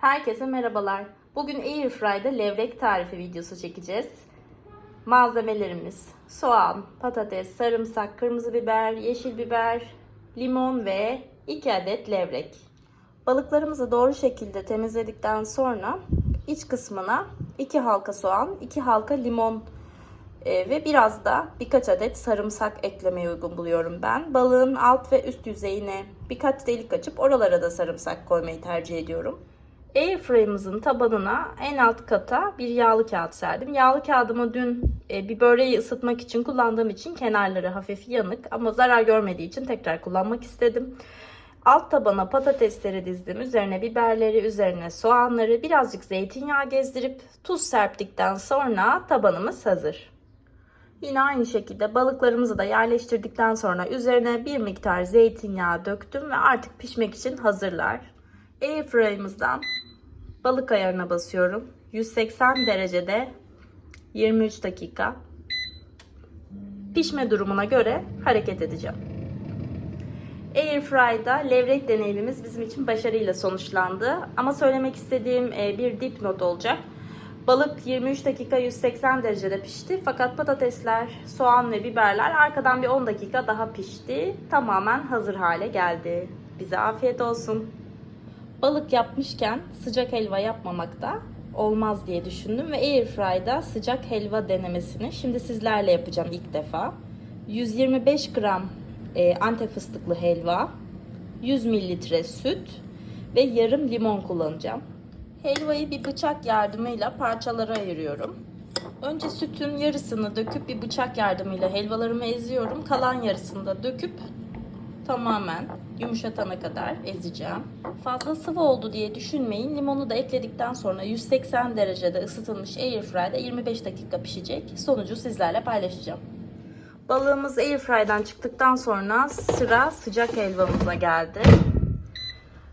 Herkese merhabalar. Bugün Airfry'da levrek tarifi videosu çekeceğiz. Malzemelerimiz soğan, patates, sarımsak, kırmızı biber, yeşil biber, limon ve 2 adet levrek. Balıklarımızı doğru şekilde temizledikten sonra iç kısmına 2 halka soğan, 2 halka limon e, ve biraz da birkaç adet sarımsak eklemeyi uygun buluyorum ben. Balığın alt ve üst yüzeyine birkaç delik açıp oralara da sarımsak koymayı tercih ediyorum. Airfryer'ımızın tabanına en alt kata bir yağlı kağıt serdim. Yağlı kağıdımı dün e, bir böreği ısıtmak için kullandığım için kenarları hafif yanık ama zarar görmediği için tekrar kullanmak istedim. Alt tabana patatesleri dizdim. Üzerine biberleri, üzerine soğanları, birazcık zeytinyağı gezdirip tuz serptikten sonra tabanımız hazır. Yine aynı şekilde balıklarımızı da yerleştirdikten sonra üzerine bir miktar zeytinyağı döktüm ve artık pişmek için hazırlar. Airfryer'ımızdan balık ayarına basıyorum. 180 derecede 23 dakika. Pişme durumuna göre hareket edeceğim. Airfry'da levrek deneyimimiz bizim için başarıyla sonuçlandı. Ama söylemek istediğim e, bir dipnot olacak. Balık 23 dakika 180 derecede pişti. Fakat patatesler, soğan ve biberler arkadan bir 10 dakika daha pişti. Tamamen hazır hale geldi. Bize afiyet olsun. Balık yapmışken sıcak helva yapmamak da olmaz diye düşündüm ve Airfry'da sıcak helva denemesini şimdi sizlerle yapacağım ilk defa. 125 gram e, antep fıstıklı helva, 100 mililitre süt ve yarım limon kullanacağım. Helvayı bir bıçak yardımıyla parçalara ayırıyorum. Önce sütün yarısını döküp bir bıçak yardımıyla helvalarımı eziyorum. Kalan yarısını da döküp tamamen yumuşatana kadar ezeceğim. Fazla sıvı oldu diye düşünmeyin. Limonu da ekledikten sonra 180 derecede ısıtılmış airfry'da 25 dakika pişecek. Sonucu sizlerle paylaşacağım. Balığımız airfry'dan çıktıktan sonra sıra sıcak helvamıza geldi.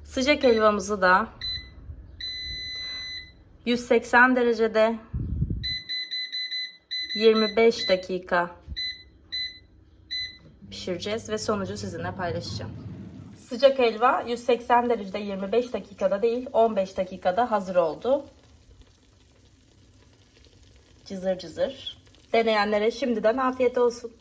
Sıcak helvamızı da 180 derecede 25 dakika pişireceğiz ve sonucu sizinle paylaşacağım. Sıcak helva 180 derecede 25 dakikada değil 15 dakikada hazır oldu. Cızır cızır. Deneyenlere şimdiden afiyet olsun.